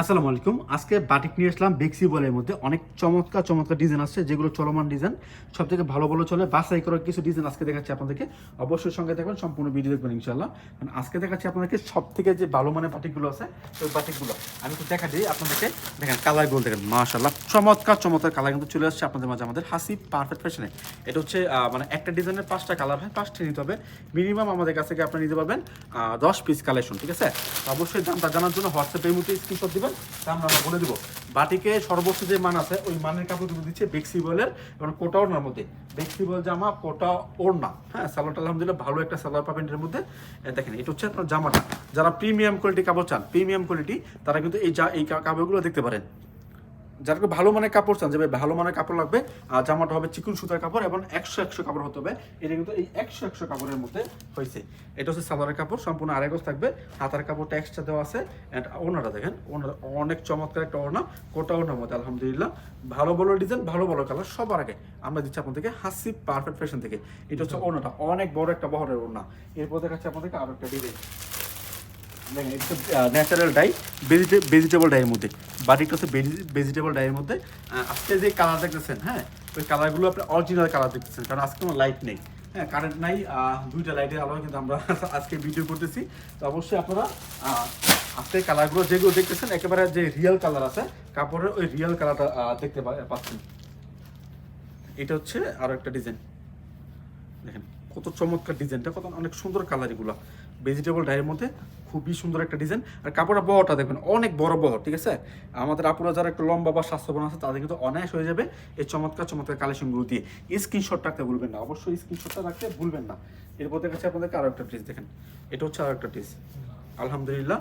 আসসালামু আলাইকুম। আজকে বাটিক নিয়ে আসলাম বেক্সি বলের মধ্যে। অনেক চমৎকার চমৎকার ডিজাইন আসছে, যেগুলো চলমান ডিজাইন সব থেকে ভালো ভালো চলে বাসাই করার কিছু ডিজাইন আজকে দেখাচ্ছি আপনাদেরকে। অবশ্যই সঙ্গে দেখবেন সম্পূর্ণ ভিডিও দেখবেন ইনশাল্লাহ কারণ আজকে দেখাচ্ছি আপনাদেরকে সব থেকে যে ভালো মানের বাটিকগুলো আছে ওই বাটিকগুলো। আমি একটু দেখা দিই আপনাদেরকে। দেখেন কালার কালারগুলো দেখেন মাশাল্লাহ চমৎকার চমৎকার কালার কিন্তু চলে আসছে আপনাদের মাঝে, আমাদের হাসি পারফেক্ট ফ্যাশনে এটা হচ্ছে মানে একটা ডিজাইনের পাঁচটা কালার হয় পাঁচটা নিতে হবে। মিনিমাম আমাদের কাছ থেকে আপনি নিতে পারবেন দশ পিস কালেকশন ঠিক আছে? অবশ্যই দামটা জানার জন্য হোয়াটসঅ্যাপে এই মুহূর্তে স্ক্রিনশট দিবেন, তা আমরা বলে দিব। বাটিকে সর্বোচ্চ যে মান আছে, ওই মানের কাপড়গুলো দিচ্ছে বেক্সিবলের এবং কোটা ওড়নার মধ্যে। বেক্সিবল জামা, কোটা ওড়না। হ্যাঁ সালোয়ারটা আলহামদুলিল্লাহ ভালো একটা সালোয়ার পাবেন এর মধ্যে। দেখেন, এটা হচ্ছে আপনার জামাটা। যারা প্রিমিয়াম কোয়ালিটি কাপড় চান প্রিমিয়াম কোয়ালিটি তারা কিন্তু এই যা এই কাপড়গুলো দেখতে পারেন। যারা ভালো মানের কাপড় চান যে ভাই ভালো মানের কাপড় লাগবে আর জামাটা হবে চিকুন সুতার কাপড় এবং একশো একশো কাপড় হতে হবে। এটা কিন্তু এই একশো একশো কাপড়ের মধ্যে হয়েছে। এটা হচ্ছে সালোয়ারের কাপড় সম্পূর্ণ আড়াই গজ থাকবে। হাতার কাপড়টা এক্সট্রা দেওয়া আছে। অ্যান্ড ওনাটা দেখেন ওনার অনেক চমৎকার একটা ওড়না কোটা ওড়নার মধ্যে আলহামদুলিল্লাহ। ভালো ভালো ডিজাইন ভালো ভালো কালার সবার আগে আমরা দিচ্ছি আপনাদেরকে হাসি পারফেক্ট ফ্যাশন থেকে। এটা হচ্ছে ওনাটা অনেক বড় একটা বহরের ওড়না। এরপর দেখাচ্ছি আপনাদেরকে আরও একটা ডিজাইন ন্যাচারাল ডাই ভেজিটেবল ডাইয়ের মধ্যে। বাটিকটা হচ্ছে ভেজিটেবল ডাইয়ের মধ্যে। আজকে যে কালার দেখতেছেন হ্যাঁ ওই কালারগুলো আপনি অরিজিনাল কালার দেখতেছেন, কারণ আজকে কোনো লাইট নেই। হ্যাঁ কারেন্ট নাই দুইটা লাইটের আলো কিন্তু আমরা আজকে ভিডিও করতেছি। তো অবশ্যই আপনারা আজকে কালারগুলো যেগুলো দেখতেছেন, একেবারে যে রিয়েল কালার আছে, কাপড়ের ওই রিয়েল কালারটা দেখতে পাচ্ছেন। এটা হচ্ছে আরও একটা ডিজাইন দেখেন, কত চমৎকার ডিজাইনটা কত অনেক সুন্দর কালার এগুলো। ভেজিটেবল ডাইয়ের মধ্যে খুবই সুন্দর একটা ডিজাইন আর কাপড়টা বহরটা দেখবেন, অনেক বড় বহর ঠিক আছে? আমাদের আপুরা যারা একটু লম্বা বা স্বাস্থ্যবান আছে, তাদের কিন্তু অনায়াস হয়ে যাবে এই চমৎকার চমৎকার কালেকশনগুলো দিয়ে। স্ক্রিনশট রাখতে ভুলবেন না, অবশ্যই স্ক্রিনশটটা রাখতে ভুলবেন না। এরপর দেখাচ্ছি আপনাদেরকে আরও একটা ড্রেস দেখেন। এটা হচ্ছে আরও একটা ড্রেস আলহামদুলিল্লাহ,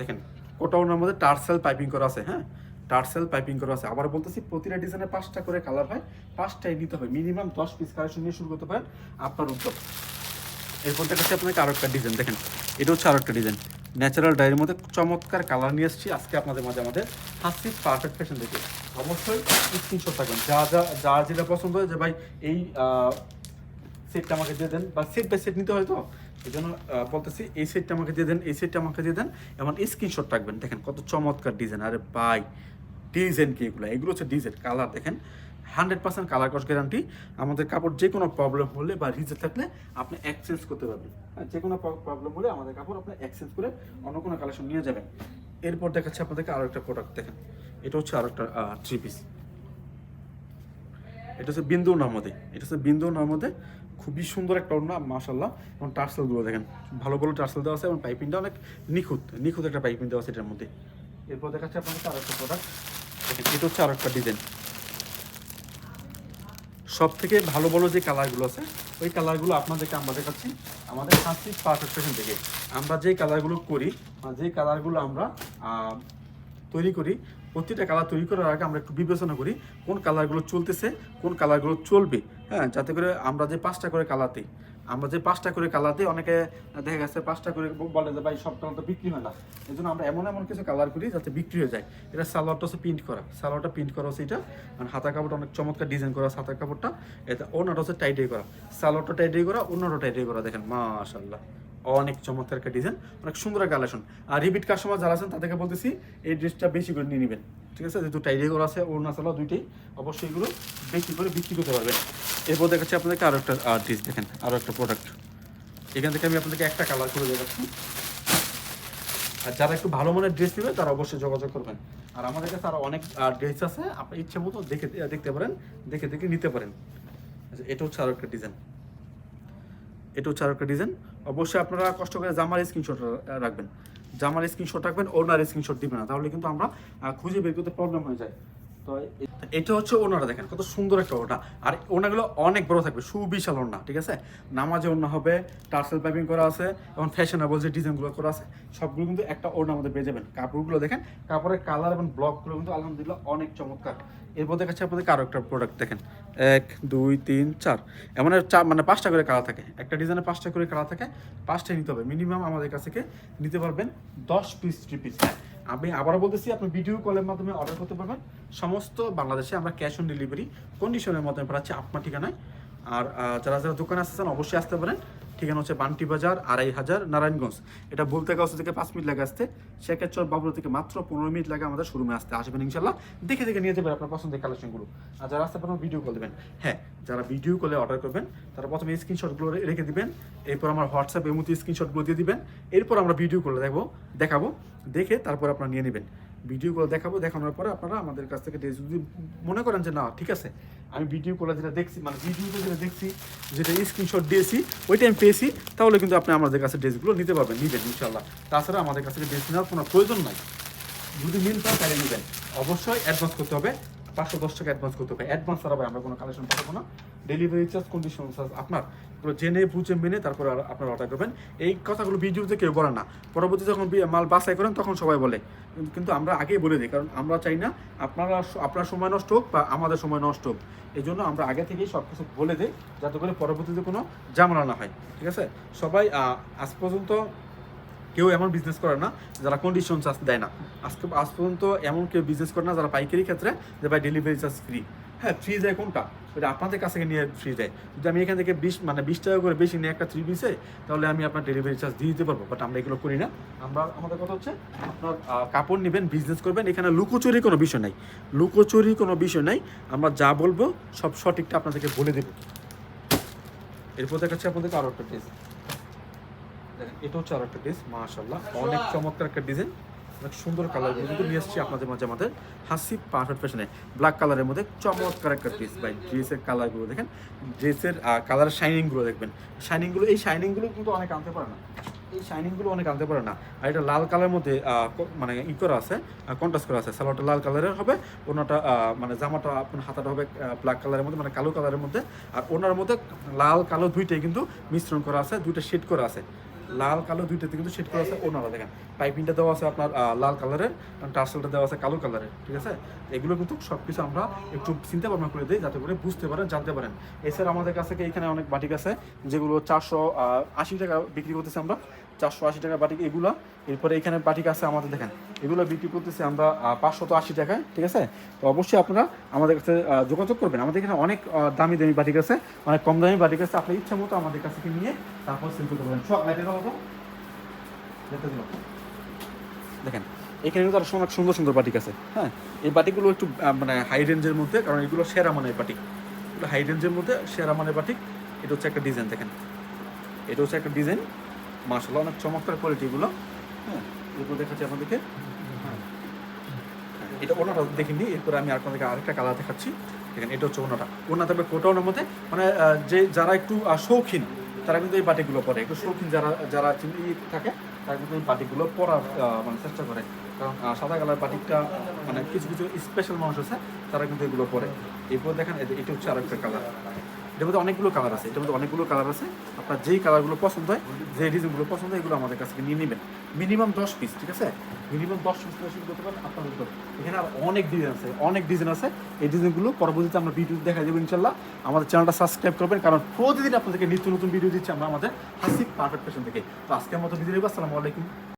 দেখেন ওটা কোটাউনের মধ্যে টার্সেল পাইপিং করা আছে হ্যাঁ? টার্সেল পাইপিং করা আছে। আবার বলতেছি, প্রতিটা ডিজাইনে পাঁচটা করে কালার হয়, পাঁচটাই নিতে হবে। মিনিমাম দশ পিস কালেকশন নিয়ে শুরু করতে পারেন, আপনার উদ্যোগ। এরপর দেখাচ্ছি আপনাকে আরও একটা ডিজাইন দেখেন। এটা হচ্ছে আরও একটা ডিজাইন ন্যাচারাল ডায়ের মধ্যে চমৎকার কালার নিয়ে এসেছি। আজকে আপনাদের মাঝে আমাদের হাসি পারফেক্ট ফ্যাশন দেখে অবশ্যই স্ক্রিনশট থাকবেন। যা যা যা যেটা পছন্দ হয় যে ভাই, এই সেটটা আমাকে দিয়ে দেন। বা সেট বাই সেট নিতে হয় তো? এই জন্য বলতেছি, এই সেটটা আমাকে দিয়ে দেন, এই সেটটা আমাকে দিয়ে দেন। এমন স্ক্রিনশট রাখবেন দেখেন কত চমৎকার ডিজাইন আরে বাই ডিজাইন কি এগুলো? এগুলো হচ্ছে ডিজাইন কালার দেখেন। হান্ড্রেড পার্সেন্ট কালার কস গ্যারান্টি আমাদের কাপড় যে কোনো প্রবলেম হলে বা রিজেক্ট থাকলে আপনি এক্সচেঞ্জ করতে পারবেন। হ্যাঁ, যে কোনো প্রবলেম হলে আমাদের কাপড় আপনি এক্সচেঞ্জ করে অন্য কোনো কালেকশন নিয়ে যাবেন। এরপর দেখাচ্ছি আপনাদেরকে আরও একটা প্রোডাক্ট দেখেন। এটা হচ্ছে আরও একটা থ্রি পিস এটা হচ্ছে বিন্দু নামদে। এটা হচ্ছে বিন্দু নর্মদে খুবই সুন্দর একটা ওড়না মাশাল্লাহ এবং টার্সেলগুলো দেখেন। ভালো ভালো টার্সেল দেওয়া আছে এবং পাইপিংটা অনেক নিখুঁত। নিখুঁত একটা পাইপিং দেওয়া আছে এটার মধ্যে। এরপর দেখাচ্ছে আপনাদের আরও একটা প্রোডাক্ট এটা হচ্ছে আরও একটা ডিজাইন সব থেকে ভালো ভালো যে কালারগুলো আছে, ওই কালারগুলো আপনাদেরকে আমরা দেখাচ্ছি। আমাদের পারফেক্ট ফ্যাশন থেকে। আমরা যে কালারগুলো করি যে কালারগুলো আমরা তৈরি করি, প্রতিটা কালার তৈরি করার আগে আমরা একটু বিবেচনা করি, কোন কালারগুলো চলতেছে, কোন কালারগুলো চলবে হ্যাঁ যাতে করে আমরা যে পাঁচটা করে কালার দিই। আমরা যে পাঁচটা করে কালার দিই অনেকে দেখা গেছে পাঁচটা করে বলে যে, ভাই সব কালার তো বিক্রি হয় না। এই জন্য আমরা এমন এমন কিছু কালার করি যাতে বিক্রি হয়ে যায়। এটা সালোয়ারটা হচ্ছে প্রিন্ট করা। সালোয়ারটা প্রিন্ট করা হচ্ছে এটা। আর হাতা কাপড়টা অনেক চমৎকার ডিজাইন করা হাতা কাপড়টা। এটা ওনাটা হচ্ছে টাইটাই করা। সালোয়ারটা টাইটাই করা অন্যটা টাইটাই করা। দেখেন মাশাল্লাহ অনেক চমৎকার একটা ডিজাইন অনেক সুন্দর একটা কালেকশন আর রিপিট কাস্টমার যারা আছেন তাদেরকে বলতেছি এই ড্রেসটা বেশি করে নিয়ে নেবেন ঠিক আছে? যেহেতু টাইডে করা আছে অরুণাচলা দুইটাই অবশ্যই এগুলো বেশি করে বিক্রি করতে পারবেন। এরপর দেখাচ্ছি আপনাদেরকে আরও একটা ড্রেস দেখেন আরও একটা প্রোডাক্ট এখান থেকে আমি আপনাদেরকে একটা কালার করে দেখাচ্ছি। আর যারা একটু ভালো মানের ড্রেস নেবে তারা অবশ্যই যোগাযোগ করবেন। আর আমাদের কাছে আরও অনেক ড্রেস আছে আপনার ইচ্ছে মতো দেখে দেখতে পারেন দেখে দেখে নিতে পারেন। আচ্ছা, এটা হচ্ছে আরও একটা ডিজাইন এটা হচ্ছে আরও একটা ডিজাইন অবশ্যই আপনারা কষ্ট করে জামার স্ক্রিনশট রাখবেন। জামার স্ক্রিনশট রাখবেন ওনার স্ক্রিনশট দিবেন না। তাহলে কিন্তু আমরা খুঁজে বের করতে প্রবলেম হয়ে যায়। তো এটা হচ্ছে ওনারা দেখেন, কত সুন্দর একটা ওটা আর ওনাগুলো অনেক বড় থাকবে, সুবিশাল ওনা ঠিক আছে? নামাজে ওনা হবে, টার্সেল পাইপিং করা আছে, এবং ফ্যাশনেবল যে ডিজাইনগুলো করা আছে, সবগুলো কিন্তু একটা ওনার মধ্যে পেয়ে যাবেন। কাপড়গুলো দেখেন, কাপড়ের কালার এবং ব্লকগুলো কিন্তু আলহামদুলিল্লাহ অনেক চমৎকার। এরপর দেখাচ্ছি আপনাদের আরও একটা প্রোডাক্ট দেখেন। এক, দুই, তিন, চার। এমন চার মানে পাঁচটা করে কালার থাকে। একটা ডিজাইনে পাঁচটা করে কালার থাকে, পাঁচটাই নিতে হবে। মিনিমাম আমাদের কাছ থেকে নিতে পারবেন দশ পিস থ্রি পিস আমি আবারও বলতেছি, আপনি ভিডিও কলের মাধ্যমে অর্ডার করতে পারবেন। সমস্ত বাংলাদেশে আমরা ক্যাশ অন ডেলিভারি কন্ডিশনের মাধ্যমে পাচ্ছি আপনার ঠিকানায়। আর যারা যারা দোকানে আসতে চান, অবশ্যই আসতে পারেন। ঠিকানা হচ্ছে বান্টি বাজার, আড়াই হাজার, নারায়ণগঞ্জ। এটা বলতে গাছ থেকে পাঁচ মিনিট লাগে আসতে। শেখের বাবুর থেকে মাত্র পনেরো মিনিট লাগে আমাদের শোরুমে আসতে। আসবেন ইনশাল্লাহ। দেখে দেখে নিয়ে যাবেন আপনার পছন্দের কালেকশনগুলো আর যারা আসতে পারেন ভিডিও কল দেবেন। হ্যাঁ যারা ভিডিও কলে অর্ডার করবেন, তারা প্রথমে স্ক্রিনশটগুলো রেখে দিবেন। এরপর আমার হোয়াটসঅ্যাপ এর মধ্যে স্ক্রিনশটগুলো দিয়ে দিবেন। এরপর আমরা ভিডিও করে দেখব, দেখাবো। দেখে তারপর আপনারা নিয়ে নেবেন। ভিডিও করে দেখাবো, দেখানোর পরে আপনারা আমাদের কাছ থেকে যদি মনে করেন যে না, ঠিক আছে, আমি ভিডিও কলে যেটা দেখছি মানে ভিডিওতে যেটা দেখছি, যেটা স্ক্রিনশট দিয়েছি ওইটা আমি পেয়েছি, তাহলে কিন্তু আপনি আমাদের কাছে ড্রেসগুলো নিতে পারবেন, নিবেন ইনশাল্লাহ তাছাড়া আমাদের কাছ থেকে ড্রেস নেওয়ার কোনো প্রয়োজন নাই। যদি মিল তাহলে নেবেন। অবশ্যই অ্যাডভান্স করতে হবে। পাঁচশো দশ টাকা অ্যাডভান্স করতে হবে। অ্যাডভান্স ছাড়া আমরা কোনো কালেকশন পাঠাবো না। ডেলিভারি চার্জ কন্ডিশন চার্জ আপনার এগুলো জেনে বুঝে মেনে তারপর আপনার অর্ডার করবেন। এই কথাগুলো ভিডিওতে কেউ বলে না। পরবর্তী যখন মাল বাছাই করেন, তখন সবাই বলে। কিন্তু- আমরা আগেই বলে দিই, কারণ আমরা চাই না আপনারা আপনার সময় নষ্ট হোক বা আমাদের সময় নষ্ট হোক। এই জন্য আমরা আগে থেকেই সব কিছু বলে দিই, যাতে করে পরবর্তীতে কোনো ঝামেলা না হয়। ঠিক আছে? সবাই আজ পর্যন্ত কেউ এমন বিজনেস করে না, যারা কন্ডিশন চার্জ দেয় না। আজকে, আজ পর্যন্ত এমন কেউ বিজনেস করে না, যারা পাইকারি ক্ষেত্রে যে ভাই ডেলিভারি চার্জ ফ্রি হ্যাঁ ফ্রি দেয় কোনটা? ওটা আপনাদের কাছ নিয়ে ফ্রি দেয়। যদি আমি এখান থেকে বিশ মানে বিশ টাকা করে বেশি নিয়ে একটা থ্রি পিসে তাহলে আমি আপনার ডেলিভারি চার্জ দিয়ে দিতে পারব বাট আমরা এগুলো করি না। আমরা, আমাদের কথা হচ্ছে আপনার কাপড় নেবেন বিজনেস করবেন, এখানে লুকোচুরি কোনো বিষয় নাই। লুকোচুরি কোনো বিষয় নাই। আমরা যা বলব সব সঠিকটা আপনাদেরকে বলে দেবো। এরপর দেখাচ্ছি আপনাদেরকে আরও একটা দেখেন এটা হচ্ছে আর একটা ড্রেস মাশাল্লাহ অনেক চমৎকার একটা ডিজাইন। অনেক সুন্দর কালার কিন্তু নিয়ে এসেছি আপনাদের মাঝে আমাদের হাসি পারফেক্ট ফ্যাশনে ব্ল্যাক কালারের মধ্যে চমৎকার একটা ড্রেস ভাই ড্রেসের কালারগুলো দেখেন। ড্রেসের কালার শাইনিংগুলো দেখবেন। শাইনিংগুলো এই শাইনিংগুলো কিন্তু অনেক আনতে পারে না। এই শাইনিংগুলো অনেক আনতে পারে না। আর এটা লাল কালারের মধ্যে মানে ই করা আছে কন্ট্রাস্ট করা আছে। সালোয়ারটা লাল কালারের হবে ওনাটা মানে জামাটা আপনার হাতাটা হবে ব্ল্যাক কালারের মধ্যে মানে কালো কালারের মধ্যে। আর ওনার মধ্যে লাল কালো দুইটাই কিন্তু মিশ্রণ করা আছে দুইটা শেড করা আছে। লাল কালো দুইটাতে কিন্তু সেট করা আছে ওনারা দেখেন। পাইপিংটা দেওয়া আছে আপনার লাল কালারের টার্সেলটা দেওয়া আছে কালো কালারের ঠিক আছে? এগুলো কিন্তু সব কিছু আমরা একটু চিন্তা ভাবনা করে দিই, যাতে করে বুঝতে পারেন, জানতে পারেন। এছাড়া আমাদের কাছে এখানে অনেক বাটিক আছে, যেগুলো চারশো আশি টাকা বিক্রি করতেছি আমরা। চারশো আশি টাকা বাটিক এগুলো। এরপরে এখানে বাটিক আছে আমাদের, দেখেন। এগুলো বিক্রি করতেছি আমরা পাঁচশত আশি টাকায়, ঠিক আছে? তো অবশ্যই আপনারা আমাদের কাছে যোগাযোগ করবেন। আমাদের এখানে অনেক দামি দামি বাটিক আছে, অনেক কম দামি বাটিক আছে। আপনার ইচ্ছা মতো আমাদের কাছে নিয়ে তারপর সেল করতে পারবেন সব দিলাম। দেখেন এখানে কিন্তু আরও অনেক সুন্দর সুন্দর বাটিক আছে হ্যাঁ? এই বাটিকগুলো একটু মানে হাই রেঞ্জের মধ্যে, কারণ এগুলো সেরা মানের বাটিক। এগুলো হাই রেঞ্জের মধ্যে সেরা মানের বাটিক। এটা হচ্ছে একটা ডিজাইন দেখেন। এটা হচ্ছে একটা ডিজাইন মার্শাল্লাহ অনেক চমৎকার কোয়ালিটি এগুলো হ্যাঁ? এগুলো দেখাচ্ছি আপনাদেরকে। হ্যাঁ। এটা ওনাটা দেখে নিই এরপরে আমি আপনাদেরকে আরেকটা কালার দেখাচ্ছি। দেখেন, এটা হচ্ছে ওনাটা। ওনা তবে কোটানোর মধ্যে। মানে যে যারা একটু শৌখিন তারা কিন্তু এই বাটিগুলো পরে একটু শৌখিন যারা যারা চিনি থাকে, তারা কিন্তু এই বাটিগুলো পরার মানে চেষ্টা করে। কারণ সাদা কালার বাটিকটা মানে কিছু কিছু স্পেশাল মানুষ আছে, তারা কিন্তু এগুলো পরে। এরপর দেখেন এটা হচ্ছে আরেকটা কালার এটার মধ্যে অনেকগুলো কালার আছে, এটার মধ্যে অনেকগুলো কালার আছে। আপনার যেই কালারগুলো পছন্দ হয়, যে ডিজাইনগুলো পছন্দ হয়, এগুলো আমাদের কাছ থেকে নিয়ে নেবেন। মিনিমাম দশ পিস ঠিক আছে? মিনিমাম দশ পিস শুরু করতে পারেন আপনার এখানে আর অনেক ডিজাইন আছে, অনেক ডিজাইন আছে। এই ডিজাইনগুলো পরবর্তীতে আমরা ভিডিও দেখা দেবো ইনশাল্লাহ। আমাদের চ্যানেলটা সাবস্ক্রাইব করবেন, কারণ প্রতিদিন আপনাদেরকে নিত্য নতুন ভিডিও দিচ্ছি আমরা আমাদের হাসি পারফেক্ট ফ্যাশন থেকে। তো আজকের মতো ভিডিও আসসালামু আলাইকুম।